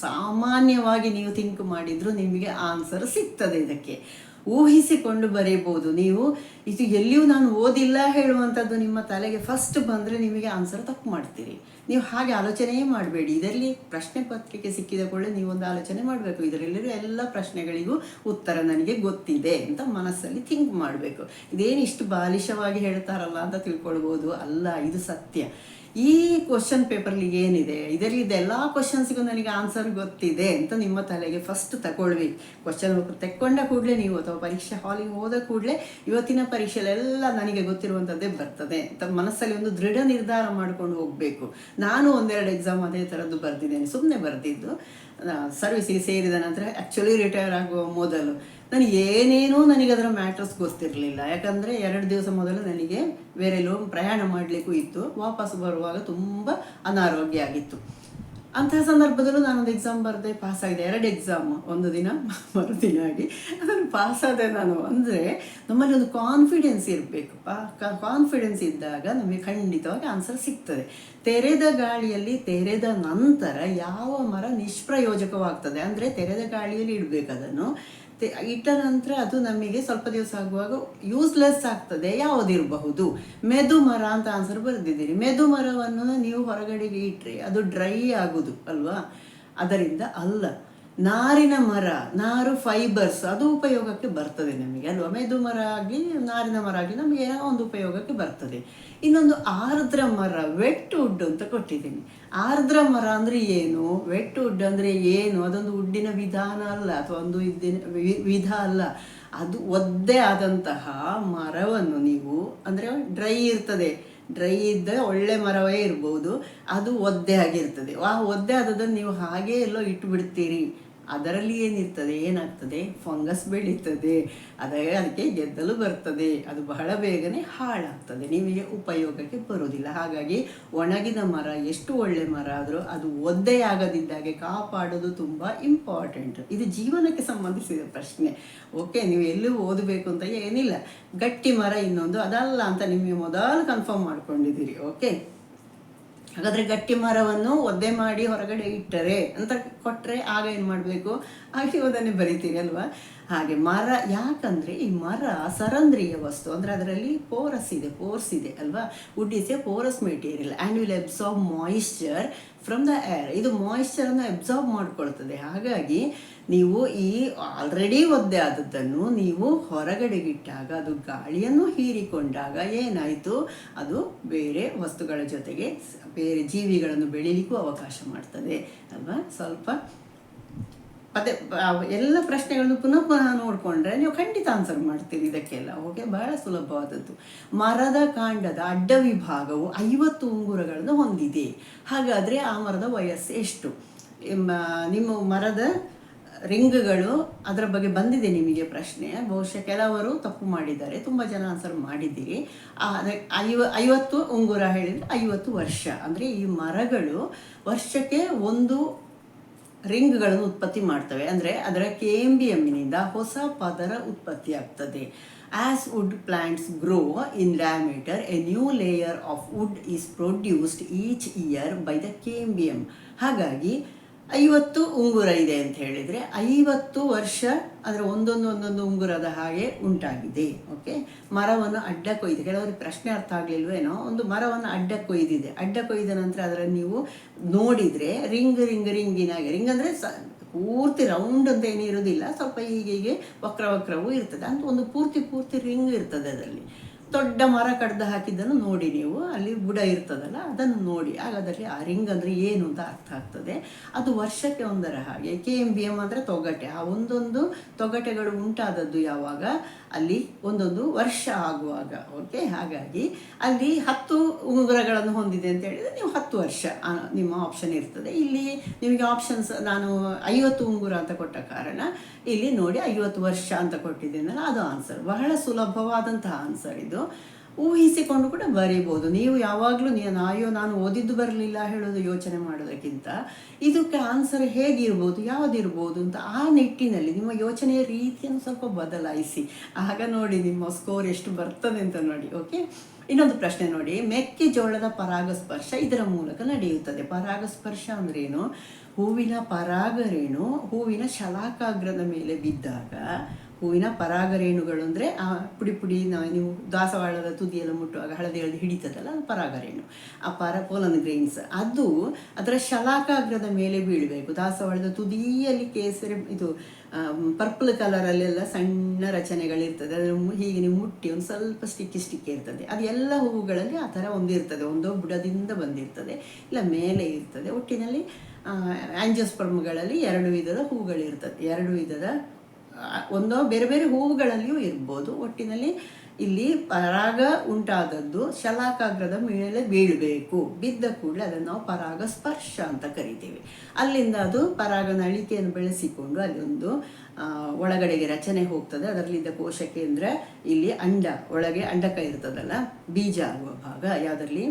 ಸಾಮಾನ್ಯವಾಗಿ ನೀವು ಥಿಂಕ್ ಮಾಡಿದರೂ ನಿಮಗೆ ಆನ್ಸರ್ ಸಿಗ್ತದೆ ಇದಕ್ಕೆ. ಊಹಿಸಿಕೊಂಡು ಬರೆಯಬಹುದು. ನೀವು ಇದು ಎಲ್ಲಿಯೂ ನಾನು ಓದಿಲ್ಲ ಹೇಳುವಂಥದ್ದು ನಿಮ್ಮ ತಲೆಗೆ ಫಸ್ಟ್ ಬಂದರೆ ನಿಮಗೆ ಆನ್ಸರ್ ತಪ್ಪು ಮಾಡ್ತೀರಿ. ನೀವು ಹಾಗೆ ಆಲೋಚನೆಯೇ ಮಾಡಬೇಡಿ. ಇದರಲ್ಲಿ ಪ್ರಶ್ನೆ ಪತ್ರಿಕೆ ಸಿಕ್ಕಿದ ಕೂಡಲೇ ನೀವೊಂದು ಆಲೋಚನೆ ಮಾಡಬೇಕು. ಇದರಲ್ಲಿರೋ ಎಲ್ಲ ಪ್ರಶ್ನೆಗಳಿಗೂ ಉತ್ತರ ನನಗೆ ಗೊತ್ತಿದೆ ಅಂತ ಮನಸ್ಸಲ್ಲಿ ಥಿಂಕ್ ಮಾಡಬೇಕು. ಇದೇನು ಇಷ್ಟು ಬಾಲಿಶವಾಗಿ ಹೇಳ್ತಾರಲ್ಲ ಅಂತ ತಿಳ್ಕೊಳ್ಬೋದು. ಅಲ್ಲ, ಇದು ಸತ್ಯ. ಈ ಕ್ವಶನ್ ಪೇಪರ್ಲಿ ಏನಿದೆ? ಇದರಲ್ಲಿ ಇದೆಲ್ಲ ಕ್ವಶನ್ಸ್ಗೂ ನನಗೆ ಆನ್ಸರ್ ಗೊತ್ತಿದೆ ಅಂತ ನಿಮ್ಮ ತಲೆಗೆ ಫಸ್ಟ್ ತಗೊಳ್ಳಿ. ಕ್ವಶನ್ ಪೇಪರ್ ತೆಕ್ಕೊಂಡ ಕೂಡಲೇ ನೀವು ಅಥವಾ ಪರೀಕ್ಷೆ ಹಾಲಿಗೆ ಹೋದ ಕೂಡಲೇ ಇವತ್ತಿನ ಪರೀಕ್ಷೆಲೆಲ್ಲ ನನಗೆ ಗೊತ್ತಿರುವಂಥದ್ದೇ ಬರ್ತದೆ ಅಂತ ಮನಸ್ಸಲ್ಲಿ ಒಂದು ದೃಢ ನಿರ್ಧಾರ ಮಾಡ್ಕೊಂಡು ಹೋಗಬೇಕು. ನಾನು ಒಂದೆರಡು ಎಕ್ಸಾಮ್ ಅದೇ ಥರದ್ದು ಬರೆದಿದ್ದೇನೆ. ಸುಮ್ಮನೆ ಬರೆದಿದ್ದು. ಸರ್ವಿಸಿಗೆ ಸೇರಿದ ನಂತರ ಆ್ಯಕ್ಚುಲಿ ರಿಟೈರ್ ಆಗುವ ಮೊದಲು. ನಾನು ಏನೇನೂ ನನಗೆ ಅದರ ಮ್ಯಾಟ್ರಸ್ ಗೊತ್ತಿರಲಿಲ್ಲ. ಯಾಕಂದರೆ ಎರಡು ದಿವಸ ಮೊದಲು ನನಗೆ ಬೇರೆ ಲೋನ್ ಪ್ರಯಾಣ ಮಾಡಲಿಕ್ಕೂ ಇತ್ತು. ವಾಪಸ್ ಬರುವಾಗ ತುಂಬ ಅನಾರೋಗ್ಯ ಆಗಿತ್ತು. ಅಂತಹ ಸಂದರ್ಭದಲ್ಲೂ ನಾನೊಂದು ಎಕ್ಸಾಮ್ ಬರೆದೆ ಪಾಸ್ ಆಗಿದೆ. ಎರಡು ಎಕ್ಸಾಮ್ ಒಂದು ದಿನ ಮರುದಿನ ಆಗಿ. ಅದನ್ನು ಪಾಸ್ ಆದೆ ನಾನು ಅಂದರೆ ನಮ್ಮಲ್ಲಿ ಒಂದು ಕಾನ್ಫಿಡೆನ್ಸ್ ಇರಬೇಕು. ಕಾನ್ಫಿಡೆನ್ಸ್ ಇದ್ದಾಗ ನಮಗೆ ಖಂಡಿತವಾಗಿ ಆನ್ಸರ್ ಸಿಗ್ತದೆ. ತೆರೆದ ಗಾಳಿಯಲ್ಲಿ ತೆರೆದ ನಂತರ ಯಾವ ಮರ ನಿಷ್ಪ್ರಯೋಜಕವಾಗ್ತದೆ? ಅಂದರೆ ತೆರೆದ ಗಾಳಿಯಲ್ಲಿ ಇಡಬೇಕು ಅದನ್ನು. ತೆ- ಇಟ್ಟ ನಂತರ ಅದು ನಮಗೆ ಸ್ವಲ್ಪ ದಿವಸ ಆಗುವಾಗ ಯೂಸ್ಲೆಸ್ ಆಗ್ತದೆ, ಯಾವುದಿರಬಹುದು. ಮೆದು ಮರ ಅಂತ ಆನ್ಸರ್ ಬರೆದಿದ್ದೀರಿ. ಮೆದು ಮರವನ್ನು ನೀವು ಹೊರಗಡೆಗೆ ಇಟ್ಟರೆ ಅದು ಡ್ರೈ ಆಗುದು, ಅಲ್ವಾ? ಅದರಿಂದ ಅಲ್ಲ. ನಾರಿನ ಮರ, ನಾರು ಫೈಬರ್ಸ್ ಅದು ಉಪಯೋಗಕ್ಕೆ ಬರ್ತದೆ ನಮಗೆ. ಅಲ್ವಾ? ಮೆದು ಮರ ಆಗಲಿ, ನಾರಿನ ಮರ ಆಗಲಿ ನಮಗೆ ಏನೋ ಒಂದು ಉಪಯೋಗಕ್ಕೆ ಬರ್ತದೆ. ಇನ್ನೊಂದು ಆರ್ದ್ರ ಮರ ವೆಟ್ ವುಡ್ ಅಂತ ಕೊಟ್ಟಿದ್ದೀನಿ. ಆರ್ದ್ರ ಮರ ಅಂದರೆ ಏನು? ವೆಟ್ ವುಡ್ ಅಂದರೆ ಏನು? ಅದೊಂದು ಉಡ್ಡಿನ ವಿಧಾನ ಅಲ್ಲ, ಅಥವಾ ಒಂದು ಇದ್ದಿನ ವಿಧ ಅಲ್ಲ. ಅದು ಒದ್ದೆ ಆದಂತಹ ಮರವನ್ನು ನೀವು, ಅಂದರೆ ಡ್ರೈ ಇರ್ತದೆ. ಡ್ರೈ ಇದ್ದ ಒಳ್ಳೆ ಮರವೇ ಇರ್ಬೋದು. ಅದು ಒದ್ದೆ ಆಗಿರ್ತದೆ. ಆ ಒದ್ದೆ ಆದದನ್ನು ನೀವು ಹಾಗೆ ಎಲ್ಲೋ ಇಟ್ಟು ಬಿಡ್ತೀರಿ ಅದರಲ್ಲಿ ಏನಿರ್ತದೆ ಏನಾಗ್ತದೆ? ಫಂಗಸ್ ಬೆಳೀತದೆ. ಅದೇ ಅದಕ್ಕೆ ಗೆದ್ದಲು ಬರ್ತದೆ. ಅದು ಬಹಳ ಬೇಗನೆ ಹಾಳಾಗ್ತದೆ. ನಿಮಗೆ ಉಪಯೋಗಕ್ಕೆ ಬರೋದಿಲ್ಲ ಹಾಗಾಗಿ ಒಣಗಿದ ಮರ, ಎಷ್ಟು ಒಳ್ಳೆ ಮರ ಆದರೂ ಅದು ಒದ್ದೆಯಾಗದಿದ್ದಾಗೆ ಕಾಪಾಡೋದು ತುಂಬ ಇಂಪಾರ್ಟೆಂಟ್ ಇದು ಜೀವನಕ್ಕೆ ಸಂಬಂಧಿಸಿದ ಪ್ರಶ್ನೆ. ಓಕೆ ನೀವು ಎಲ್ಲೂ ಓದಬೇಕು ಅಂತ ಏನಿಲ್ಲ. ಗಟ್ಟಿ ಮರ ಇನ್ನೊಂದು, ಅದಲ್ಲ ಅಂತ ನಿಮಗೆ ಮೊದಲು ಕನ್ಫರ್ಮ್ ಮಾಡ್ಕೊಂಡಿದ್ದೀರಿ. ಓಕೆ ಹಾಗಾದ್ರೆ ಗಟ್ಟಿ ಮರವನ್ನು ಒದ್ದೆ ಮಾಡಿ ಹೊರಗಡೆ ಇಟ್ಟರೆ ಅಂತ ಕೊಟ್ಟರೆ ಆಗ ಏನು ಮಾಡಬೇಕು? ಹಾಗೆ ಅದನ್ನೇ ಬರಿತೀರಿ ಅಲ್ವಾ? ಹಾಗೆ ಮರ, ಯಾಕಂದ್ರೆ ಈ ಮರ ಸರಂದ್ರಿಯ ವಸ್ತು, ಅಂದರೆ ಅದರಲ್ಲಿ ಪೋರಸ್ ಇದೆ ಪೋರ್ಸ್ ಇದೆ ಅಲ್ವಾ? Wood is a porous material and will absorb moisture from the air ಇದು ಮಾಯಿಶ್ಚರನ್ನು ಅಬ್ಸಾರ್ಬ್ ಮಾಡ್ಕೊಳ್ತದೆ. ಹಾಗಾಗಿ ನೀವು ಈ ಆಲ್ರೆಡಿ ಒದ್ದೆ ಆದದ್ದನ್ನು ನೀವು ಹೊರಗಡೆಗಿಟ್ಟಾಗ, ಅದು ಗಾಳಿಯನ್ನು ಹೀರಿಕೊಂಡಾಗ ಏನಾಯಿತು? ಅದು ಬೇರೆ ವಸ್ತುಗಳ ಜೊತೆಗೆ, ಬೇರೆ ಜೀವಿಗಳನ್ನು ಬೆಳೀಲಿಕ್ಕೂ ಅವಕಾಶ ಮಾಡ್ತದೆ. ಅಲ್ವಾ? ಸ್ವಲ್ಪ ಬ- ಎಲ್ಲ ಪ್ರಶ್ನೆಗಳನ್ನು ಪುನಃ ಪುನಃ ನೋಡಿಕೊಂಡ್ರೆ ನೀವು ಖಂಡಿತ ಆನ್ಸರ್ ಮಾಡ್ತೀರಿ ಇದಕ್ಕೆಲ್ಲ ಓಕೆ ಬಹಳ ಸುಲಭವಾದದ್ದು. ಮರದ ಕಾಂಡದ ಅಡ್ಡ ವಿಭಾಗವು ಐವತ್ತು ಉಂಗುರಗಳನ್ನು ಹೊಂದಿದೆ. ಹಾಗಾದರೆ ಆ ಮರದ ವಯಸ್ಸು ಎಷ್ಟು? ನಿಮ್ಮ ಮರದ ರಿಂಗ್ಗಳು ಅದರ ಬಗ್ಗೆ ಬಂದಿದೆ ನಿಮಗೆ ಪ್ರಶ್ನೆ. ಬಹುಶಃ ಕೆಲವರು ತಪ್ಪು ಮಾಡಿದ್ದಾರೆ, ತುಂಬ ಜನ ಆನ್ಸರ್ ಮಾಡಿದ್ದೀರಿ. ಐವ, ಐವತ್ತು ಉಂಗುರ ಹೇಳಿದರೆ ಐವತ್ತು ವರ್ಷ. ಅಂದರೆ ಈ ಮರಗಳು ವರ್ಷಕ್ಕೆ ಒಂದು ರಿಂಗ್ಗಳನ್ನು ಉತ್ಪತ್ತಿ ಮಾಡ್ತವೆ. ಅಂದರೆ ಅದರ ಕೆ ಎಂ ಬಿ ಎಮ್ಮಿನಿಂದ ಹೊಸ ಪದರ ಉತ್ಪತ್ತಿ ಆಗ್ತದೆ. As wood plants grow in diameter a new layer of wood is produced each year by the cambium ಹಾಗಾಗಿ ಐವತ್ತು ಉಂಗುರ ಇದೆ ಅಂತ ಹೇಳಿದರೆ ಐವತ್ತು ವರ್ಷ ಅಂದರೆ ಒಂದೊಂದು ಒಂದೊಂದು ಉಂಗುರದ ಹಾಗೆ ಉಂಟಾಗಿದೆ ಓಕೆ ಮರವನ್ನು ಅಡ್ಡ ಕೊಯ್ದು, ಕೆಲವರಿಗೆ ಪ್ರಶ್ನೆ ಅರ್ಥ ಆಗಲಿಲ್ವೇನೋ ಒಂದು ಮರವನ್ನು ಅಡ್ಡ ಕೊಯ್ದಿದೆ. ಅಡ್ಡ ಕೊಯ್ದ ನಂತರ ಅದರಲ್ಲಿ ನೀವು ನೋಡಿದರೆ ರಿಂಗ್ ರಿಂಗ್, ರಿಂಗಿನಾಗೆ, ರಿಂಗ್ ಅಂದರೆ ಸ ಪೂರ್ತಿ ರೌಂಡ್ ಅಂತ ಏನೂ ಇರೋದಿಲ್ಲ ಸ್ವಲ್ಪ ಹೀಗೆ ಹೀಗೆ ವಕ್ರ ವಕ್ರವೂ ಇರ್ತದೆ. ಅಂತ ಒಂದು ಪೂರ್ತಿ ಪೂರ್ತಿ ರಿಂಗ್ ಇರ್ತದೆ ಅದರಲ್ಲಿ. ದೊಡ್ಡ ಮರ ಕಡ್ದು ಹಾಕಿದ್ದನ್ನು ನೋಡಿ ನೀವು. ಅಲ್ಲಿ ಬುಡ ಇರ್ತದಲ್ಲ, ಅದನ್ನು ನೋಡಿ. ಆಗ ಅದರಲ್ಲಿ ಆ ರಿಂಗ್ ಅಂದರೆ ಏನು ಅಂತ ಅರ್ಥ ಆಗ್ತದೆ. ಅದು ವರ್ಷಕ್ಕೆ ಒಂದರ ಹಾಗೆ. ಕೆ ಎಂ ಬಿ ಎಂ ಅಂದರೆ ತೊಗಟೆ. ಆ ಒಂದೊಂದು ತೊಗಟೆಗಳು ಉಂಟಾದದ್ದು ಯಾವಾಗ? ಅಲ್ಲಿ ಒಂದೊಂದು ವರ್ಷ ಆಗುವಾಗ ಓಕೆ ಹಾಗಾಗಿ ಅಲ್ಲಿ ಹತ್ತು ಉಂಗುರಗಳನ್ನು ಹೊಂದಿದೆ ಅಂತ ಹೇಳಿದರೆ ನೀವು ಹತ್ತು ವರ್ಷ ನಿಮ್ಮ ಆಪ್ಷನ್ ಇರ್ತದೆ. ಇಲ್ಲಿ ನಿಮಗೆ ಆಪ್ಷನ್ಸ್ ನಾನು ಐವತ್ತು ಉಂಗುರ ಅಂತ ಕೊಟ್ಟ ಕಾರಣ ಇಲ್ಲಿ ನೋಡಿ ಐವತ್ತು ವರ್ಷ ಅಂತ ಕೊಟ್ಟಿದ್ದೇನಲ್ಲ, ಅದು ಆನ್ಸರ್ ಬಹಳ ಸುಲಭವಾದಂತಹ ಆನ್ಸರ್ ಇದು. ಊಹಿಸಿಕೊಂಡು ಕೂಡ ಬರೀಬೋದು. ನೀವು ಯಾವಾಗಲೂ ನೀನು ಅಯ್ಯೋ ನಾನು ಓದಿದ್ದು ಬರಲಿಲ್ಲ ಹೇಳೋದು ಯೋಚನೆ ಮಾಡೋದಕ್ಕಿಂತ ಇದಕ್ಕೆ ಆನ್ಸರ್ ಹೇಗಿರ್ಬೋದು, ಯಾವುದಿರ್ಬೋದು ಅಂತ ಆ ನಿಟ್ಟಿನಲ್ಲಿ ನಿಮ್ಮ ಯೋಚನೆಯ ರೀತಿಯನ್ನು ಸ್ವಲ್ಪ ಬದಲಾಯಿಸಿ. ಆಗ ನೋಡಿ ನಿಮ್ಮ ಸ್ಕೋರ್ ಎಷ್ಟು ಬರ್ತದೆ ಅಂತ ನೋಡಿ ಓಕೆ ಇನ್ನೊಂದು ಪ್ರಶ್ನೆ ನೋಡಿ. ಮೆಕ್ಕೆಜೋಳದ ಪರಾಗಸ್ಪರ್ಶ ಇದರ ಮೂಲಕ ನಡೆಯುತ್ತದೆ. ಪರಾಗಸ್ಪರ್ಶ ಅಂದ್ರೇನು? ಹೂವಿನ ಪರಾಗರೇಣು ಹೂವಿನ ಶಲಾಕಾಗ್ರದ ಮೇಲೆ ಬಿದ್ದಾಗ ಹೂವಿನ ಪರಾಗರೇಣುಗಳು ಅಂದರೆ ಆ ಪುಡಿ ಪುಡಿ ನಾವು ದಾಸವಾಳದ ತುದಿಯೆಲ್ಲ ಮುಟ್ಟುವಾಗ ಹಳದಿ ಹಳದಿ ಹಿಡಿತದಲ್ಲ ಅದು ಪರಾಗರೇಣು, ಆ ಪರ ಪೋಲನ್ ಗ್ರೈನ್ಸ್. ಅದು ಅದರ ಶಲಾಕಾಗ್ರದ ಮೇಲೆ ಬೀಳಬೇಕು. ದಾಸವಾಳದ ತುದಿಯಲ್ಲಿ ಕೇಸರಿ ಇದು ಪರ್ಪಲ್ ಕಲರಲ್ಲೆಲ್ಲ ಸಣ್ಣ ರಚನೆಗಳಿರ್ತದೆ. ಅದರ ಹೀಗೆ ನೀವು ಮುಟ್ಟಿ ಒಂದು ಸ್ವಲ್ಪ ಸ್ಟಿಕ್ಕಿ ಸ್ಟಿಕ್ಕಿ ಇರ್ತದೆ. ಅದು ಎಲ್ಲ ಹೂವುಗಳಲ್ಲಿ ಆ ಥರ ಒಂದಿರ್ತದೆ. ಒಂದೋ ಬುಡದಿಂದ ಬಂದಿರ್ತದೆ. ಇಲ್ಲ ಮೇಲೆ ಇರ್ತದೆ. ಒಟ್ಟಿನಲ್ಲಿ ಆಂಜಿಯೋಸ್ಪರ್ಮ್ಗಳಲ್ಲಿ ಎರಡು ವಿಧದ ಹೂಗಳಿರ್ತದೆ ಎರಡು ವಿಧದ ಒಂದೋ ಬೇರೆ ಬೇರೆ ಹೂವುಗಳಲ್ಲಿಯೂ ಇರ್ಬೋದು. ಒಟ್ಟಿನಲ್ಲಿ ಇಲ್ಲಿ ಪರಾಗ ಉಂಟಾದದ್ದು ಶಲಾಕಾಗ್ರದ ಮೇಲೆ ಬೀಳಬೇಕು. ಬಿದ್ದ ಕೂಡಲೇ ಅದನ್ನು ನಾವು ಪರಾಗ ಸ್ಪರ್ಶ ಅಂತ ಕರಿತೇವೆ. ಅಲ್ಲಿಂದ ಅದು ಪರಾಗ ನಳಿಕೆಯನ್ನು ಬೆಳೆಸಿಕೊಂಡು ಅಲ್ಲೊಂದು ಒಳಗಡೆಗೆ ರಚನೆ ಹೋಗ್ತದೆ. ಅದರಲ್ಲಿದ್ದ ಕೋಶ ಕೇಂದ್ರ ಇಲ್ಲಿ ಅಂಡ, ಒಳಗೆ ಅಂಡಕ ಇರ್ತದಲ್ಲ, ಬೀಜ ಆಗುವ ಭಾಗ, ಯಾವುದರಲ್ಲಿ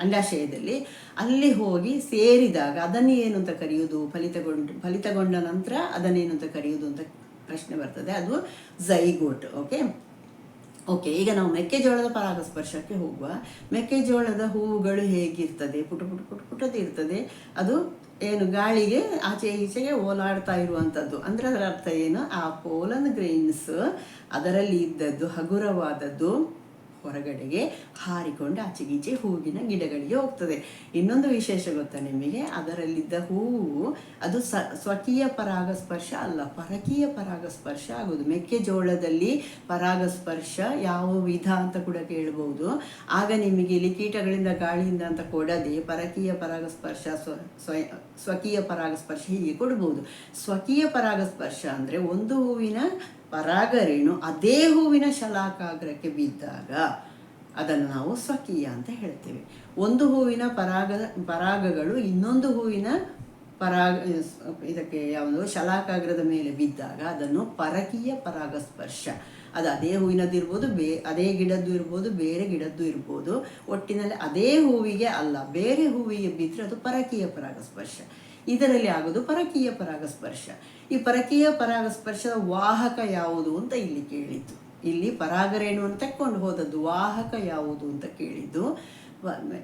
ಅಂಡಾಶಯದಲ್ಲಿ. ಅಲ್ಲಿ ಹೋಗಿ ಸೇರಿದಾಗ ಅದನ್ನು ಏನು ಅಂತ ಕರೆಯುವುದು? ಫಲಿತಗೊಂಡು, ಫಲಿತಗೊಂಡ ನಂತರ ಅದನ್ನೇನು ಅಂತ ಕರೆಯುವುದು ಅಂತ ಪ್ರಶ್ನೆ ಬರ್ತದೆ. ಅದು ಝೈಗೋಟ್, ಓಕೆ? ಓಕೆ, ಈಗ ನಾವು ಮೆಕ್ಕೆಜೋಳದ ಪರಾಗಸ್ಪರ್ಶಕ್ಕೆ ಹೋಗುವ. ಮೆಕ್ಕೆಜೋಳದ ಹೂವುಗಳು ಹೇಗಿರ್ತದೆ? ಪುಟ ಪುಟ ಪುಟ ಪುಟದ ಇರ್ತದೆ. ಅದು ಏನು ಗಾಳಿಗೆ ಆಚೆ ಈಚೆಗೆ ಓಲಾಡ್ತಾ ಇರುವಂಥದ್ದು. ಅಂದರೆ ಅದರ ಅರ್ಥ ಏನು? ಆ ಪೋಲನ್ ಗ್ರೈನ್ಸ್ ಅದರಲ್ಲಿ ಇದ್ದದ್ದು ಹಗುರವಾದದ್ದು. ಹೊರಗಡೆಗೆ ಹಾರಿಕೊಂಡು ಆಚೆಗೀಚೆ ಹೂವಿನ ಗಿಡಗಳಿಗೆ ಹೋಗ್ತದೆ. ಇನ್ನೊಂದು ವಿಶೇಷ ಗೊತ್ತಾ ನಿಮಗೆ? ಅದರಲ್ಲಿದ್ದ ಹೂವು, ಅದು ಸ, ಸ್ವಕೀಯ ಪರಾಗಸ್ಪರ್ಶ ಅಲ್ಲ, ಪರಕೀಯ ಪರಾಗಸ್ಪರ್ಶ ಆಗೋದು. ಮೆಕ್ಕೆಜೋಳದಲ್ಲಿ ಪರಾಗಸ್ಪರ್ಶ ಯಾವ ವಿಧ ಅಂತ ಕೂಡ ಕೇಳಬಹುದು ಆಗ ನಿಮಗೆ ಇಲ್ಲಿ ಕೀಟಗಳಿಂದ, ಗಾಳಿಯಿಂದ ಅಂತ ಕೊಡದೆ ಪರಕೀಯ ಪರಾಗಸ್ಪರ್ಶ ಸ್ವ, ಸ್ವಕೀಯ ಪರಾಗಸ್ಪರ್ಶ ಹೀಗೆ ಕೊಡ್ಬೋದು. ಸ್ವಕೀಯ ಪರಾಗಸ್ಪರ್ಶ ಅಂದರೆ ಒಂದು ಹೂವಿನ ಪರಾಗರೇಣು ಅದೇ ಹೂವಿನ ಶಲಾಕಾಗ್ರಕ್ಕೆ ಬಿದ್ದಾಗ ಅದನ್ನು ನಾವು ಸ್ವಕೀಯ ಅಂತ ಹೇಳ್ತೇವೆ. ಒಂದು ಹೂವಿನ ಪರಾಗ ಪರಾಗಗಳು ಇನ್ನೊಂದು ಹೂವಿನ ಪರಾಗ, ಇದಕ್ಕೆ ಯಾವುದು, ಶಲಾಕಾಗ್ರದ ಮೇಲೆ ಬಿದ್ದಾಗ ಅದನ್ನು ಪರಕೀಯ ಪರಾಗಸ್ಪರ್ಶ. ಅದು ಅದೇ ಹೂವಿನದ್ದು ಬೇ, ಅದೇ ಗಿಡದ್ದು ಇರ್ಬೋದು, ಬೇರೆ ಗಿಡದ್ದು ಇರ್ಬೋದು. ಒಟ್ಟಿನಲ್ಲಿ ಅದೇ ಹೂವಿಗೆ ಅಲ್ಲ, ಬೇರೆ ಹೂವಿಗೆ ಬಿದ್ದರೆ ಅದು ಪರಕೀಯ ಪರಾಗಸ್ಪರ್ಶ. ಇದರಲ್ಲಿ ಆಗೋದು ಪರಕೀಯ ಪರಾಗಸ್ಪರ್ಶ. ಈ ಪರಕೀಯ ಪರಾಗಸ್ಪರ್ಶದ ವಾಹಕ ಯಾವುದು ಅಂತ ಇಲ್ಲಿ ಕೇಳಿದ್ದು. ಇಲ್ಲಿ ಪರಾಗರೇಣುವನ್ನು ತೆಕ್ಕೊಂಡು ಹೋದದ್ದು ವಾಹಕ ಯಾವುದು ಅಂತ ಕೇಳಿದ್ದು.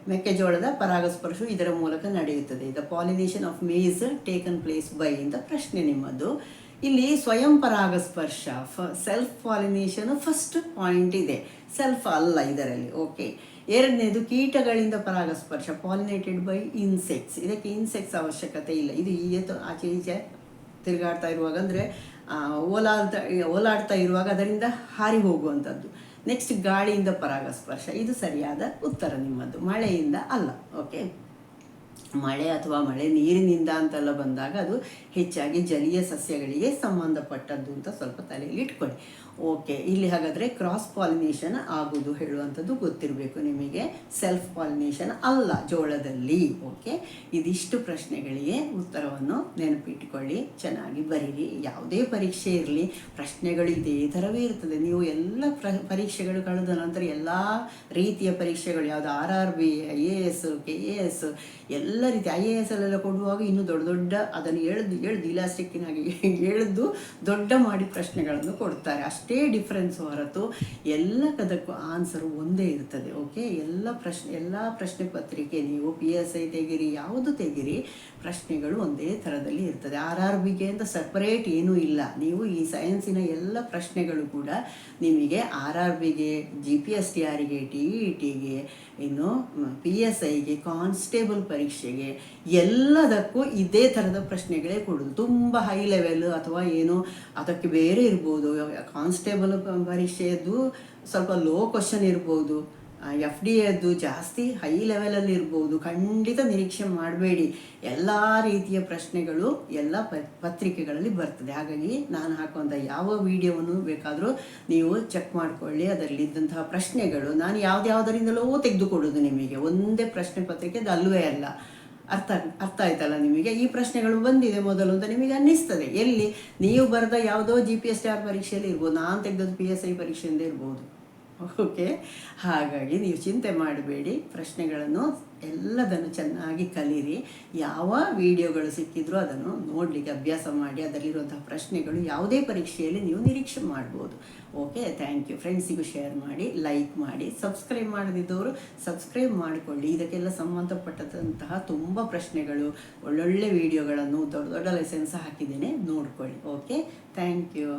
ಮೆಕ್ಕೆಜೋಳದ ಪರಾಗಸ್ಪರ್ಶವು ಇದರ ಮೂಲಕ ನಡೆಯುತ್ತದೆ. The pollination of maize taken place by ಅಂತ ಪ್ರಶ್ನೆ ನಿಮ್ಮದು. ಇಲ್ಲಿ ಸ್ವಯಂ ಪರಾಗಸ್ಪರ್ಶ ಫ ಸೆಲ್ಫ್ ಪಾಲಿನೇಷನ್ ಫಸ್ಟ್ ಪಾಯಿಂಟ್ ಇದೆ. ಸೆಲ್ಫ್ ಅಲ್ಲ ಇದರಲ್ಲಿ ಓಕೆ ಎರಡನೇದು ಕೀಟಗಳಿಂದ ಪರಾಗಸ್ಪರ್ಶ ಪಾಲಿನೇಟೆಡ್ ಬೈ ಇನ್ಸೆಕ್ಟ್ಸ್ ಇದಕ್ಕೆ ಇನ್ಸೆಕ್ಟ್ಸ್ ಅವಶ್ಯಕತೆ ಇಲ್ಲ. ಇದು ಈ ತ- ಆಚೆ ಈಚೆ ತಿರುಗಾಡ್ತಾ ಇರುವಾಗ ಅಂದರೆ ಓಲಾಡ್ತಾ ಓಲಾಡ್ತಾ ಇರುವಾಗ ಅದರಿಂದ ಹಾರಿ ಹೋಗುವಂಥದ್ದು. ನೆಕ್ಸ್ಟ್ ಗಾಳಿಯಿಂದ ಪರಾಗಸ್ಪರ್ಶ, ಇದು ಸರಿಯಾದ ಉತ್ತರ ನಿಮ್ಮದು. ಮಳೆಯಿಂದ ಅಲ್ಲ ಓಕೆ ಮಳೆ ಅಥವಾ ಮಳೆ ನೀರಿನಿಂದ ಅಂತೆಲ್ಲ ಬಂದಾಗ ಅದು ಹೆಚ್ಚಾಗಿ ಜಲೀಯ ಸಸ್ಯಗಳಿಗೆ ಸಂಬಂಧಪಟ್ಟದ್ದು ಅಂತ ಸ್ವಲ್ಪ ತಲೆಯಲ್ಲಿ ಇಟ್ಕೊಳ್ಳಿ. ಓಕೆ ಇಲ್ಲಿ ಹಾಗಾದರೆ ಕ್ರಾಸ್ ಪಾಲಿನೇಷನ್ ಆಗೋದು ಹೇಳುವಂಥದ್ದು ಗೊತ್ತಿರಬೇಕು ನಿಮಗೆ. ಸೆಲ್ಫ್ ಪಾಲಿನೇಷನ್ ಅಲ್ಲ ಜೋಳದಲ್ಲಿ. ಓಕೆ ಇದಿಷ್ಟು ಪ್ರಶ್ನೆಗಳಿಗೆ ಉತ್ತರವನ್ನು ನೆನಪಿಟ್ಟುಕೊಳ್ಳಿ ಚೆನ್ನಾಗಿ ಬರೀರಿ. ಯಾವುದೇ ಪರೀಕ್ಷೆ ಇರಲಿ. ಪ್ರಶ್ನೆಗಳು ಇದೇ ಥರವೇ ಇರ್ತದೆ. ನೀವು ಎಲ್ಲ ಪ್ರ, ಪರೀಕ್ಷೆಗಳು ಕಳೆದ ನಂತರ ಎಲ್ಲ ರೀತಿಯ ಪರೀಕ್ಷೆಗಳು, ಯಾವುದು R R B I A S K A S ಎಲ್ಲ ರೀತಿ ಐ ಎ ಎಸ್ ಅಲ್ಲೆಲ್ಲ ಕೊಡುವಾಗ ಇನ್ನೂ ದೊಡ್ಡ ದೊಡ್ಡ ಅದನ್ನು ಎಳ್ದು ಎಳ್ದು ಇಲಾಸ್ಟಿಕ್ಕಿನಾಗಿ ಎಳೆದು ದೊಡ್ಡ ಮಾಡಿ ಪ್ರಶ್ನೆಗಳನ್ನು ಕೊಡ್ತಾರೆ. ಅಷ್ಟೇ ಡಿಫ್ರೆನ್ಸ್ ಹೊರತು ಎಲ್ಲ ಕದಕ್ಕೂ ಆನ್ಸರ್ ಒಂದೇ ಇರ್ತದೆ ಓಕೆ ಎಲ್ಲ ಪ್ರಶ್ನೆ ಎಲ್ಲ ಪ್ರಶ್ನೆ ಪತ್ರಿಕೆ ನೀವು ಪಿ ಎಸ್ ಐ ತೆಗಿರಿ, ಯಾವುದು ತೆಗಿರಿ ಪ್ರಶ್ನೆಗಳು ಒಂದೇ ಥರದಲ್ಲಿ ಇರ್ತದೆ. ಆರ್ ಆರ್ ಬಿಗೆ ಅಂತ ಸಪ್ರೇಟ್ ಏನೂ ಇಲ್ಲ. ನೀವು ಈ ಸೈನ್ಸಿನ ಎಲ್ಲ ಪ್ರಶ್ನೆಗಳು ಕೂಡ ನಿಮಗೆ ಆರ್ ಆರ್ ಬಿಗೆ ಜಿ ಪಿ ಎಸ್ ಟಿ ಆರಿಗೆ ಟಿ ಇ ಟಿಗೆ ಇನ್ನು ಪಿ ಎಸ್ ಐಗೆ ಕಾನ್ಸ್ಟೇಬಲ್ ಪರೀಕ್ಷೆಗೆ ಎಲ್ಲದಕ್ಕೂ ಇದೇ ಥರದ ಪ್ರಶ್ನೆಗಳೇ ಕೊಡೋದು. ತುಂಬ ಹೈ ಲೆವೆಲ್ ಅಥವಾ ಏನು ಅದಕ್ಕೆ ಬೇರೆ ಇರ್ಬೋದು. ಕಾನ್ಸ್ಟೇಬಲ್ ಪರೀಕ್ಷೆಯದ್ದು ಸ್ವಲ್ಪ ಲೋ ಕ್ವಶನ್ ಇರ್ಬೋದು. ಎಫ್ ಡಿ ಎದ್ದು ಜಾಸ್ತಿ ಹೈ ಲೆವೆಲಲ್ಲಿ ಇರ್ಬೋದು. ಖಂಡಿತ ನಿರೀಕ್ಷೆ ಮಾಡಬೇಡಿ. ಎಲ್ಲ ರೀತಿಯ ಪ್ರಶ್ನೆಗಳು ಎಲ್ಲ ಪತ್ರಿಕೆಗಳಲ್ಲಿ ಬರ್ತದೆ. ಹಾಗಾಗಿ ನಾನು ಹಾಕುವಂಥ ಯಾವ ವಿಡಿಯೋವನ್ನು ಬೇಕಾದರೂ ನೀವು ಚೆಕ್ ಮಾಡಿಕೊಳ್ಳಿ. ಅದರಲ್ಲಿದ್ದಂತಹ ಪ್ರಶ್ನೆಗಳು ನಾನು ಯಾವುದ್ಯಾವುದರಿಂದಲೋ ತೆಗೆದುಕೊಡೋದು ನಿಮಗೆ. ಒಂದೇ ಪ್ರಶ್ನೆ ಪತ್ರಿಕೆ ಅಲ್ಲವೇ ಅಲ್ಲ. ಅರ್ಥ ಅರ್ಥ ಆಯ್ತಲ್ಲ ನಿಮಗೆ? ಈ ಪ್ರಶ್ನೆಗಳು ಬಂದಿದೆ ಮೊದಲು ಅಂತ ನಿಮಗೆ ಅನ್ನಿಸ್ತದೆ. ಎಲ್ಲಿ? ನೀವು ಬರೆದ ಯಾವುದೋ G P S T R ಪರೀಕ್ಷೆಯಲ್ಲಿ ಇರ್ಬೋದು. ನಾನು ತೆಗೆದದ್ದು ಪಿ ಎಸ್ ಐ ಪರೀಕ್ಷೆಯಿಂದ ಇರ್ಬೋದು. ಓಕೆ? ಹಾಗಾಗಿ ನೀವು ಚಿಂತೆ ಮಾಡಬೇಡಿ, ಪ್ರಶ್ನೆಗಳನ್ನು ಎಲ್ಲದನ್ನು ಚೆನ್ನಾಗಿ ಕಲೀರಿ. ಯಾವ ವಿಡಿಯೋಗಳು ಸಿಕ್ಕಿದ್ರೂ ಅದನ್ನು ನೋಡಲಿಕ್ಕೆ ಅಭ್ಯಾಸ ಮಾಡಿ, ಅದರಲ್ಲಿರುವಂತಹ ಪ್ರಶ್ನೆಗಳು ಯಾವುದೇ ಪರೀಕ್ಷೆಯಲ್ಲಿ ನೀವು ನಿರೀಕ್ಷೆ ಮಾಡ್ಬೋದು. ಓಕೆ? ಥ್ಯಾಂಕ್ ಯು ಫ್ರೆಂಡ್ಸಿಗೂ ಶೇರ್ ಮಾಡಿ ಲೈಕ್ ಮಾಡಿ ಸಬ್ಸ್ಕ್ರೈಬ್ ಮಾಡದಿದ್ದವರು ಸಬ್ಸ್ಕ್ರೈಬ್ ಮಾಡಿಕೊಳ್ಳಿ. ಇದಕ್ಕೆಲ್ಲ ಸಂಬಂಧಪಟ್ಟಂತಹ ತುಂಬ ಪ್ರಶ್ನೆಗಳು, ಒಳ್ಳೊಳ್ಳೆ ವಿಡಿಯೋಗಳನ್ನು, ದೊಡ್ಡ ದೊಡ್ಡ ಲೈಸೆನ್ಸ್ ಹಾಕಿದ್ದೇನೆ, ನೋಡ್ಕೊಳ್ಳಿ. ಓಕೆ? Thank you